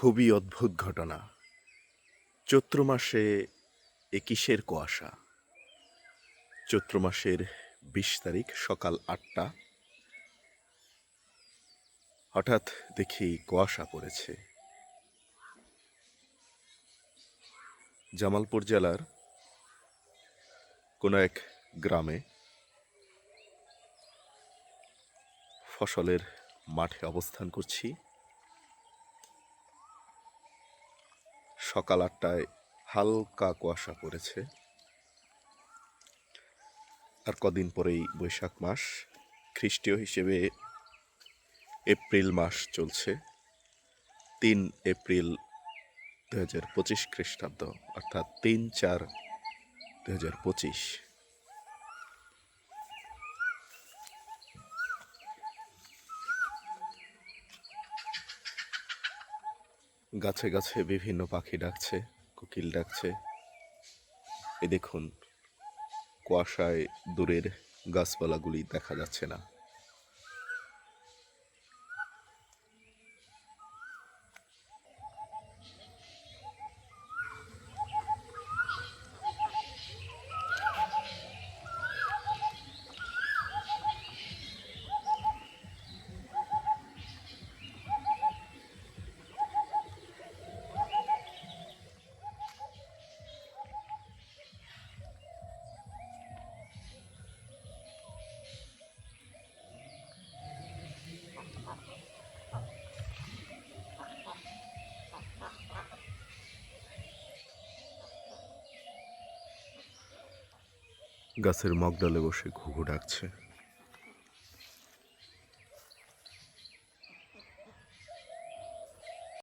খুবই অদ্ভুত ঘটনা। চৈত্র মাসে একিশের কুয়াশা। চৈত্র মাসের বিশ তারিখ সকাল আটটা। হঠাৎ দেখি কুয়াশা পড়েছে। জামালপুর জেলার কোনো এক গ্রামে ফসলের মাঠে অবস্থান করছি। সকাল আটটায় হালকা কুয়াশা পড়েছে। আর কদিন পরেই বৈশাখ মাস, খ্রিস্টীয় হিসেবে এপ্রিল মাস চলছে। তিন এপ্রিল দু হাজার পঁচিশ খ্রিস্টাব্দ, অর্থাৎ তিন চার দু হাজার পঁচিশ। গাছে গাছে বিভিন্ন পাখি ডাকছে, কোকিল ডাকছে। এ দেখুন, কুয়াশায় দূরের গাছপালাগুলি দেখা যাচ্ছে না। গাছের মগডালে বসে ঘুঘু ডাকছে।